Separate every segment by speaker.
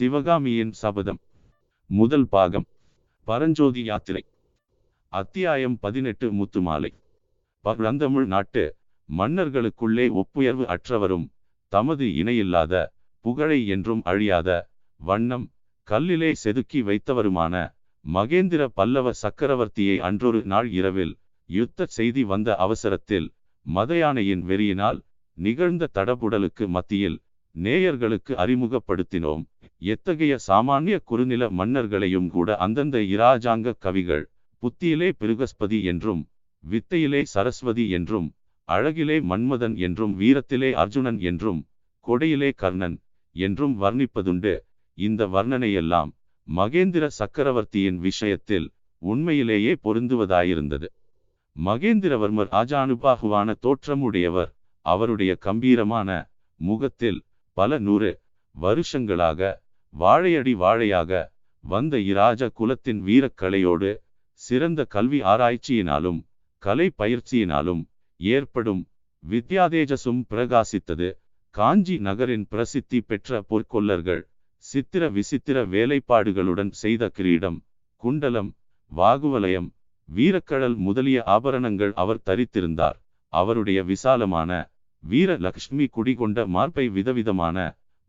Speaker 1: சிவகாமியின் சபதம். முதல் பாகம். பரஞ்சோதி யாத்திரை. அத்தியாயம் பதினெட்டு முத்துமாலை. பழந்தமிழ் நாட்டு மன்னர்களுக்குள்ளே ஒப்புயர்வு அற்றவரும் தமது இணையில்லாத புகழை என்றும் அழியாத வண்ணம் கல்லிலே செதுக்கி வைத்தவருமான மகேந்திர பல்லவ சக்கரவர்த்தியை அன்றொரு நாள் இரவில் யுத்த செய்தி வந்த அவசரத்தில் மதயானையின் வெறியினால் நிகழ்ந்த தடபுடலுக்கு மத்தியில் நேயர்களுக்கு அறிமுகப்படுத்தினோம். எத்தகைய சாமானிய குறுநில மன்னர்களையும் கூட அந்தந்த இராஜாங்க கவிகள் புத்தியிலே பிருகஸ்பதி என்றும் வித்தையிலே சரஸ்வதி என்றும் அழகிலே மன்மதன் என்றும் வீரத்திலே அர்ஜுனன் என்றும் கொடையிலே கர்ணன் என்றும் வர்ணிப்பதுண்டு. இந்த வர்ணனையெல்லாம் மகேந்திர சக்கரவர்த்தியின் விஷயத்தில் உண்மையிலேயே பொருந்துவதாயிருந்தது. மகேந்திரவர்மர் ஆஜானுபாகுவான தோற்றமுடையவர் அவருடைய கம்பீரமான முகத்தில் பல நூறு வருஷங்களாக வாழையடி வாழையாக வந்த இராஜ குலத்தின் வீரக்கலையோடு சிறந்த கல்வி ஆராய்ச்சியினாலும் கலை பயிற்சியினாலும் ஏற்படும் வித்யாதேஜசும் பிரகாசித்தது. காஞ்சி நகரின் பிரசித்தி பெற்ற பொற்கொல்லர்கள் சித்திர விசித்திர வேலைப்பாடுகளுடன் செய்த கிரீடம் குண்டலம் வாகுவலயம் வீரக்கடல் முதலிய ஆபரணங்கள் அவர் தரித்திருந்தார். அவருடைய விசாலமான வீர லக்ஷ்மி குடிகொண்ட மார்பை விதவிதமான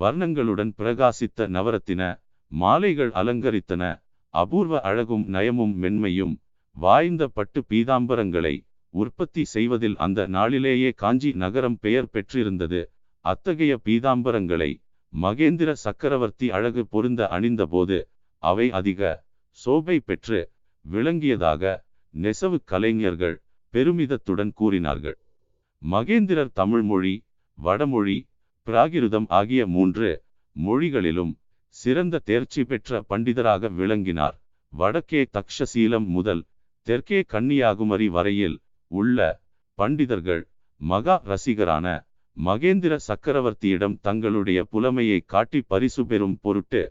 Speaker 1: வர்ணங்களுடன் பிரகாசித்த நவரத்தின மாலைகள் அலங்கரித்தன. அபூர்வ அழகும் நயமும் மென்மையும் வாய்ந்த பட்டு பீதாம்பரங்களை உற்பத்தி செய்வதில் அந்த நாளிலேயே காஞ்சி நகரம் பெயர் பெற்றிருந்தது. அத்தகைய பீதாம்பரங்களை மகேந்திர சக்கரவர்த்தி அழகு பொருந்த அணிந்தபோது அவை அதிக சோபை பெற்று விளங்கியதாக நெசவு கலைஞர்கள் பெருமிதத்துடன் கூறினார்கள். மகேந்திரர் தமிழ்மொழி வடமொழி பிராகிருதம் ஆகிய மூன்று மொழிகளிலும் சிறந்த தேர்ச்சி பெற்ற பண்டிதராக விளங்கினார். வடக்கே தக்ஷசீலம் முதல் தெற்கே கன்னியாகுமரி வரையில் உள்ள பண்டிதர்கள் மகா ரசிகரான மகேந்திர சக்கரவர்த்தியிடம் தங்களுடைய புலமையை காட்டி பரிசு பெறும் பொருட்டு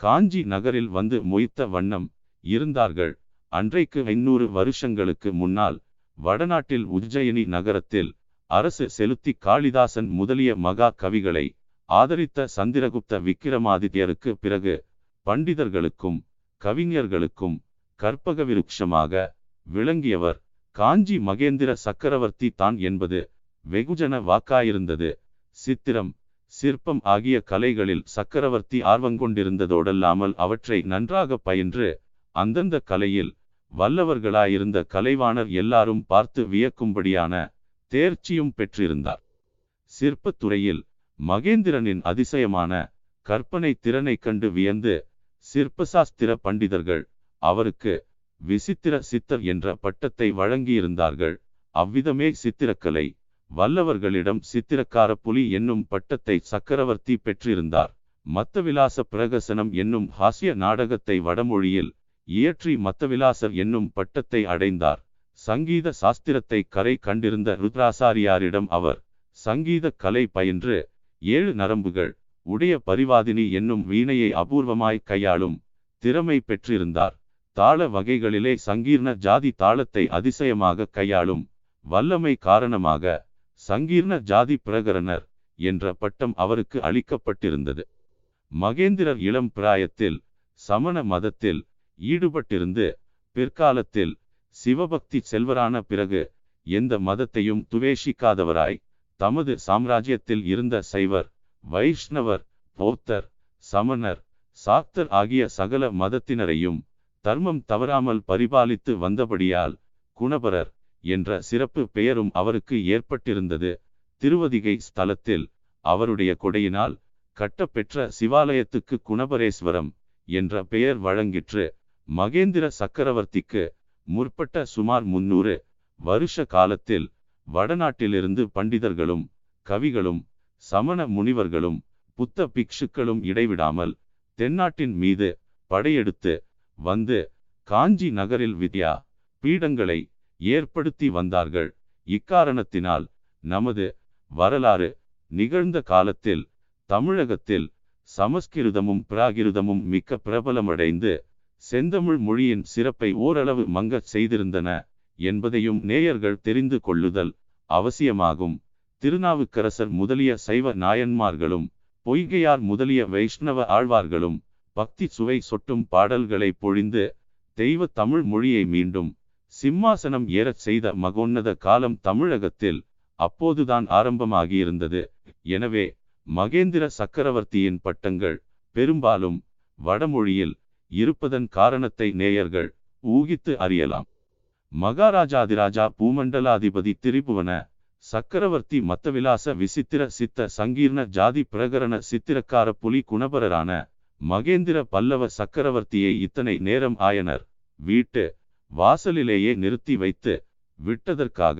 Speaker 1: காஞ்சி நகரில் வந்து மொய்த்த வண்ணம் இருந்தார்கள். அன்றைக்கு ஐநூறு வருஷங்களுக்கு முன்னால் வடநாட்டில் உஜ்ஜயினி நகரத்தில் அரசு செலுத்தி காளிதாசன் முதலிய மகா கவிகளை ஆதரித்த சந்திரகுப்த விக்கிரமாதித்யருக்கு பிறகு பண்டிதர்களுக்கும் கவிஞர்களுக்கும் கற்பக விருட்சமாக விளங்கியவர் காஞ்சி மகேந்திர சக்கரவர்த்தி தான் என்பது வெகுஜன வாக்காயிருந்தது. சித்திரம் சிற்பம் ஆகிய கலைகளில் சக்கரவர்த்தி ஆர்வங்கொண்டிருந்ததோடல்லாமல் அவற்றை நன்றாக பயின்று அந்தந்த கலையில் வல்லவர்களாயிருந்த கலைவாணர் எல்லாரும் பார்த்து வியக்கும்படியான தேர்ச்சியும் பெற்றிருந்தார். சிற்பத்துறையில் மகேந்திரனின் அதிசயமான கற்பனை திறனை கண்டு வியந்து சிற்பசாஸ்திர பண்டிதர்கள் அவருக்கு விசித்திர சித்தர் என்ற பட்டத்தை வழங்கியிருந்தார்கள். அவ்விதமே சித்திரக்கலை வல்லவர்களிடம் சித்திரக்கார புலி என்னும் பட்டத்தை சக்கரவர்த்தி பெற்றிருந்தார். மத்தவிலாச பிரகசனம் என்னும் ஹாஸ்ய நாடகத்தை வடமொழியில் இயற்றி மத்தவிலாசர் என்னும் பட்டத்தை அடைந்தார். சங்கீத சாஸ்திரத்தை கரை கண்டிருந்த ருத்ராசாரியாரிடம் அவர் சங்கீத கலை பயின்று ஏழு நரம்புகள் உடைய பரிவாதினி என்னும் வீணையை அபூர்வமாய் கையாளும் திறமை பெற்றிருந்தார். தாள வகைகளிலே சங்கீர்ண ஜாதி தாளத்தை அதிசயமாக கையாளும் வல்லமை காரணமாக சங்கீர்ண ஜாதி பிரகரணர் என்ற பட்டம் அவருக்கு அளிக்கப்பட்டிருந்தது. மகேந்திரர் இளம் பிராயத்தில் சமண மதத்தில் ஈடுபட்டிருந்து பிற்காலத்தில் சிவபக்தி செல்வரான பிறகு எந்த மதத்தையும் துவேஷிக்காதவராய் தமது சாம்ராஜ்யத்தில் இருந்த சைவர் வைஷ்ணவர் பௌத்தர் சமணர் சாக்தர் ஆகிய சகல மதத்தினரையும் தர்மம் தவறாமல் பரிபாலித்து வந்தபடியால் குணபரர் என்ற சிறப்பு பெயரும் அவருக்கு ஏற்பட்டிருந்தது. திருவதிகை ஸ்தலத்தில் அவருடைய கொடையினால் கட்டப்பெற்ற சிவாலயத்துக்கு குணபரேஸ்வரம் என்ற பெயர் வழங்கிற்று. மகேந்திர சக்கரவர்த்திக்கு முற்பட்ட சுமார் முன்னூறு வருஷ காலத்தில் வடநாட்டிலிருந்து பண்டிதர்களும் கவிகளும் சமண முனிவர்களும் புத்த பிக்ஷுக்களும் இடைவிடாமல் தென்னாட்டின் மீது படையெடுத்து வந்து காஞ்சி நகரில் வித்யா பீடங்களை ஏற்படுத்தி வந்தார்கள். இக்காரணத்தினால் நமது வரலாறு நிகழ்ந்த காலத்தில் தமிழகத்தில் சமஸ்கிருதமும் பிராகிருதமும் மிக்க பிரபலமடைந்து செந்தமிழ் மொழியின் சிறப்பை ஓரளவு மங்கச் செய்திருந்தன என்பதையும் நேயர்கள் தெரிந்து கொள்ளுதல் அவசியமாகும். திருநாவுக்கரசர் முதலிய சைவ நாயன்மார்களும் பொய்கையார் முதலிய வைஷ்ணவ ஆழ்வார்களும் பக்தி சுவை சொட்டும் பாடல்களை பொழிந்து தெய்வ தமிழ் மொழியை மீண்டும் சிம்மாசனம் ஏறச் செய்த மகோன்னத காலம் தமிழகத்தில் அப்போதுதான் ஆரம்பமாகியிருந்தது. எனவே மகேந்திர சக்கரவர்த்தியின் பட்டங்கள் பெரும்பாலும் வடமொழியில் இருப்பதன் காரணத்தை நேயர்கள் ஊகித்து அறியலாம். மகாராஜாதிராஜா பூமண்டலாதிபதி திரிபுவன சக்கரவர்த்தி மத்தவிலாச விசித்திர சித்த சங்கீர்ண ஜாதி பிரகரண சித்திரக்கார புலி குணபரரான மகேந்திர பல்லவ சக்கரவர்த்தியை இத்தனை நேரம் ஆயனர் வீட்டு வாசலிலேயே நிறுத்தி வைத்து விட்டதற்காக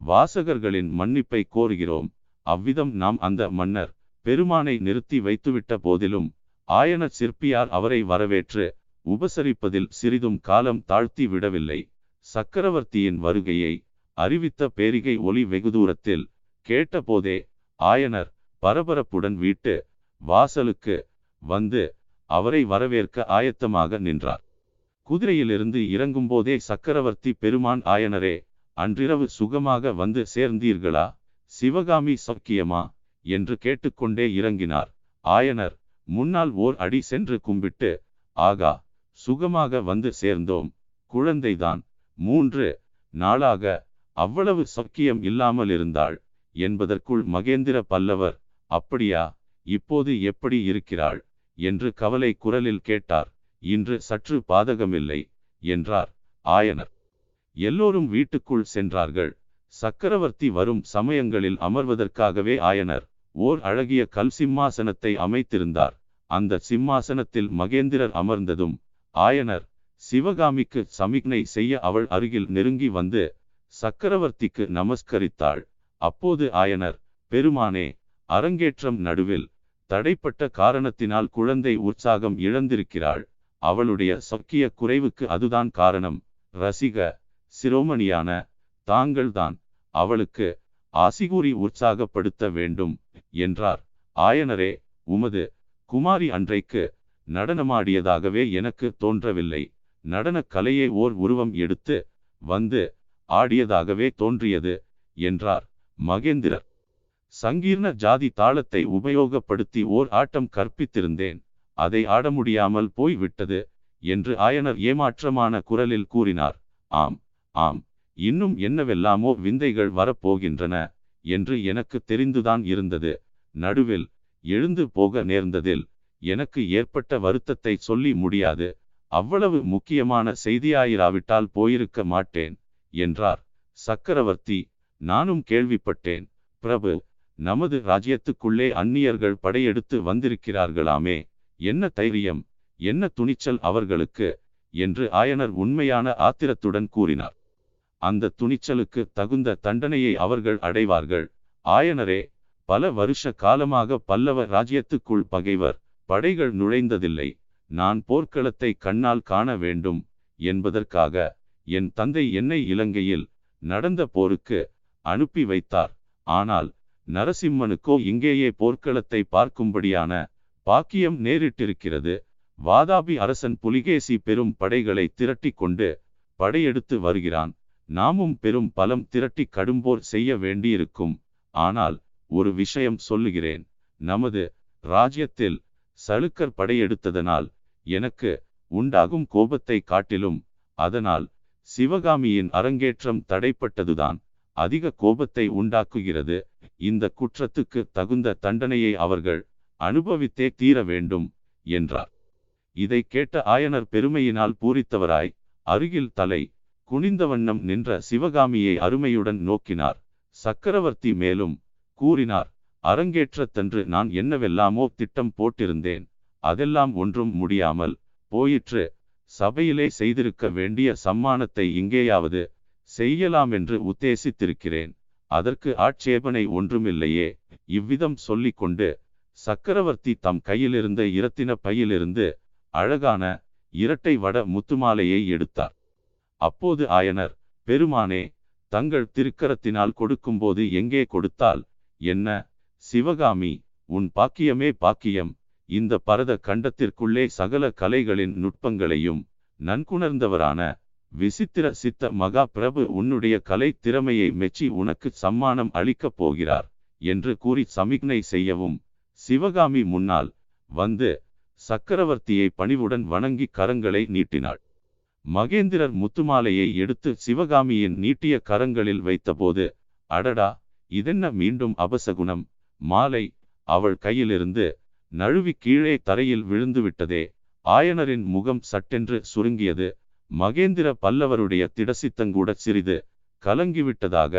Speaker 1: வாசகர்களின் மன்னிப்பை கோருகிறோம். அவ்விதம் நாம் அந்த மன்னர் பெருமானை நிறுத்தி வைத்துவிட்ட போதிலும் ஆயன சிற்பியார் அவரை வரவேற்று உபசரிப்பதில் சிறிதும் காலம் தாழ்த்தி விடவில்லை. சக்கரவர்த்தியின் வருகையை அறிவித்த பேரிகை ஒலி வெகு தூரத்தில் கேட்டபோதே ஆயனர் பரபரப்புடன் வீட்டு வாசலுக்கு வந்து அவரை வரவேற்க ஆயத்தமாக நின்றார். குதிரையிலிருந்து இறங்கும்போதே சக்கரவர்த்தி பெருமான் ஆயனரே அன்றிரவு சுகமாக வந்து சேர்ந்தீர்களா? சிவகாமி சௌக்கியமா? என்று கேட்டுக்கொண்டே இறங்கினார். ஆயனர் முன்னால் ஓர் அடி சென்று கும்பிட்டு ஆகா சுகமாக வந்து சேர்ந்தோம் குழந்தைதான் மூன்று நாளாக அவ்வளவு சக்கியம் இல்லாமல் இருந்தாள் என்பதற்குள் மகேந்திர பல்லவர் அப்படியா இப்போது எப்படி இருக்கிறாள்? என்று கவலை குரலில் கேட்டார் இன்று சற்று பாதகமில்லை என்றார் ஆயனர். எல்லோரும் வீட்டுக்குள் சென்றார்கள் சக்கரவர்த்தி வரும் சமயங்களில் அமர்வதற்காகவே ஆயனர் ஓர் அழகிய கல் சிம்மாசனத்தை அமைத்திருந்தார். அந்த சிம்மாசனத்தில் மகேந்திரர் அமர்ந்ததும் ஆயனர் சிவகாமிக்கு சமிக்னை செய்ய அவள் அருகில் நெருங்கி வந்து சக்கரவர்த்திக்கு நமஸ்கரித்தாள். அப்போது ஆயனர் பெருமானே அரங்கேற்றம் நடுவில் தடைப்பட்ட காரணத்தினால் குழந்தை உற்சாகம் இழந்திருக்கிறாள். அவளுடைய சக்கிய குறைவுக்கு அதுதான் காரணம். ரசிக சிரோமணியான தாங்கள்தான். அவளுக்கு ஆசிகூறி உற்சாகப்படுத்த வேண்டும் என்றார். ஆயனரே உமது குமாரி அன்றைக்கு நடனமாடியதாகவே எனக்கு தோன்றவில்லை. நடனக் கலையை ஓர் உருவம் எடுத்து வந்து ஆடியதாகவே தோன்றியது என்றார் மகேந்திரர். சங்கீர்ண ஜாதி தாளத்தை உபயோகப்படுத்தி ஓர் ஆட்டம் கற்பித்திருந்தேன் அதை ஆட முடியாமல் போய் விட்டது என்று ஆயனர் ஏமாற்றமான குரலில் கூறினார். ஆம் ஆம் இன்னும் என்னவெல்லாமோ விந்தைகள் வரப்போகின்றன என்று எனக்கு தெரிந்துதான் இருந்தது. நடுவில் எழுந்து போக நேர்ந்ததில் எனக்கு ஏற்பட்ட வருத்தத்தை சொல்லி முடியாது. அவ்வளவு முக்கியமான செய்தியாயிராவிட்டால் போயிருக்க மாட்டேன் என்றார். சக்கரவர்த்தி நானும் கேள்விப்பட்டேன். பிரபு நமது ராஜ்யத்துக்குள்ளே அந்நியர்கள் படையெடுத்து வந்திருக்கிறார்களாமே என்ன தைரியம் என்ன துணிச்சல் அவர்களுக்கு என்று ஆயனர் உண்மையான ஆத்திரத்துடன் கூறினார். அந்த துணிச்சலுக்கு தகுந்த தண்டனையை அவர்கள் அடைவார்கள். ஆயனரே பல வருஷ காலமாக பல்லவ ராஜ்யத்துக்குள் பகைவர் படைகள் நுழைந்ததில்லை. நான் போர்க்களத்தை கண்ணால் காண வேண்டும் என்பதற்காக என் தந்தை என்னை இலங்கையில் நடந்த போருக்கு அனுப்பி வைத்தார். ஆனால் நரசிம்மனுக்கோ இங்கேயே போர்க்களத்தை பார்க்கும்படியான பாக்கியம் நேரிட்டிருக்கிறது. வாதாபி அரசன் புலிகேசி பெரும் படைகளை திரட்டி கொண்டு படையெடுத்து வருகிறான். நாமும் பெரும் பலம் திரட்டி கடும்போர் செய்ய வேண்டியிருக்கும். ஆனால் ஒரு விஷயம் சொல்லுகிறேன். நமது ராஜ்யத்தில் சளுக்கர் படையெடுத்ததனால் எனக்கு உண்டாகும் கோபத்தை காட்டிலும் அதனால் சிவகாமியின் அரங்கேற்றம் தடைப்பட்டதுதான். அதிக கோபத்தை உண்டாக்குகிறது. இந்த குற்றத்துக்கு தகுந்த தண்டனையை அவர்கள் அனுபவித்தே தீர வேண்டும் என்றார். இதை கேட்ட ஆயனர் பெருமையினால் பூரித்தவராய் அருகில் தலை குனிந்த வண்ணம் நின்ற சிவகாமியை அருமையுடன் நோக்கினார். சக்கரவர்த்தி மேலும் கூறினார் அரங்கேற்றத்தன்று நான் என்னவெல்லாமோ திட்டம் போட்டிருந்தேன் அதெல்லாம் ஒன்றும் முடியாமல் போயிற்று. சபையிலே செய்திருக்க வேண்டிய சம்மானத்தை இங்கேயாவது செய்யலாம் என்று உத்தேசித்திருக்கிறேன். அதற்கு ஆட்சேபனை ஒன்றுமில்லையே. இவ்விதம் சொல்லிக்கொண்டு சக்கரவர்த்தி தம் கையிலிருந்த இரத்தின பையிலிருந்து அழகான இரட்டை வட முத்துமாலையை எடுத்தார். அப்போது ஆயனர் பெருமானே தங்கள் திருக்கரத்தினால் கொடுக்கும்போது எங்கே கொடுத்தால் என்ன? சிவகாமி உன் பாக்கியமே பாக்கியம். இந்த பரத கண்டத்திற்குள்ளே சகல கலைகளின் நுட்பங்களையும் நன்குணர்ந்தவரான விசித்திர சித்த மகா பிரபு உன்னுடைய கலை திறமையை மெச்சி உனக்கு சம்மானம் அளிக்கப் போகிறார் என்று கூறி சமிக்னை செய்யவும் சிவகாமி முன்னால் வந்து சக்கரவர்த்தியை பணிவுடன் வணங்கி கரங்களை நீட்டினாள். மகேந்திரர் முத்துமாலையை எடுத்து சிவகாமியின் நீட்டிய கரங்களில் வைத்தபோது அடடா! இதென்ன மீண்டும் அபசகுணம்? மாலை அவள் கையிலிருந்து நழுவி கீழே தரையில் விழுந்துவிட்டதே. ஆயனரின் முகம் சட்டென்று சுருங்கியது. மகேந்திர பல்லவருடைய திடசித்தங்கூட சிறிது கலங்கிவிட்டதாக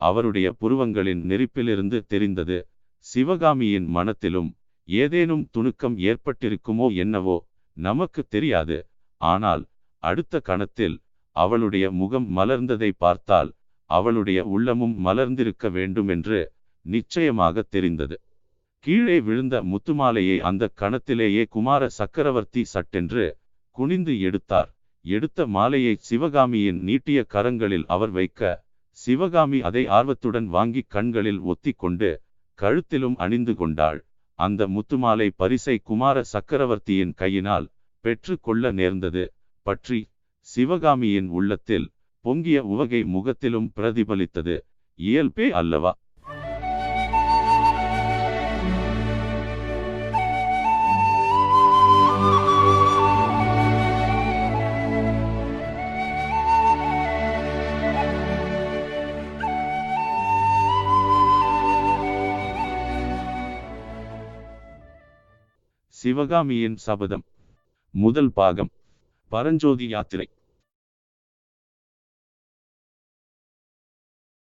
Speaker 1: அவருடைய புருவங்களின் நெருப்பிலிருந்து தெரிந்தது. சிவகாமியின் மனத்திலும் ஏதேனும் துணுக்கம் ஏற்பட்டிருக்குமோ என்னவோ நமக்கு தெரியாது. ஆனால் அடுத்த கணத்தில் அவளுடைய முகம் மலர்ந்ததை பார்த்தால் அவளுடைய உள்ளமும் மலர்ந்திருக்க வேண்டுமென்று நிச்சயமாக தெரிந்தது. கீழே விழுந்த முத்துமாலையை அந்த கணத்திலேயே குமார சக்கரவர்த்தி சட்டென்று குனிந்து எடுத்தார். எடுத்த மாலையை சிவகாமியின் நீட்டிய கரங்களில் அவர் வைக்க சிவகாமி அதை ஆர்வத்துடன் வாங்கி கண்களில் ஒத்திக்கொண்டு கழுத்திலும் அணிந்து கொண்டாள். அந்த முத்துமாலை பரிசை குமார சக்கரவர்த்தியின் கையினால் பெற்று கொள்ள நேர்ந்தது. பற்றி சிவகாமியின் உள்ளத்தில் பொங்கிய உவகை முகத்திலும் பிரதிபலித்தது. இயல்பே அல்லவா? சிவகாமியின் சபதம். முதல் பாகம். பரஞ்சோதி யாத்திரை.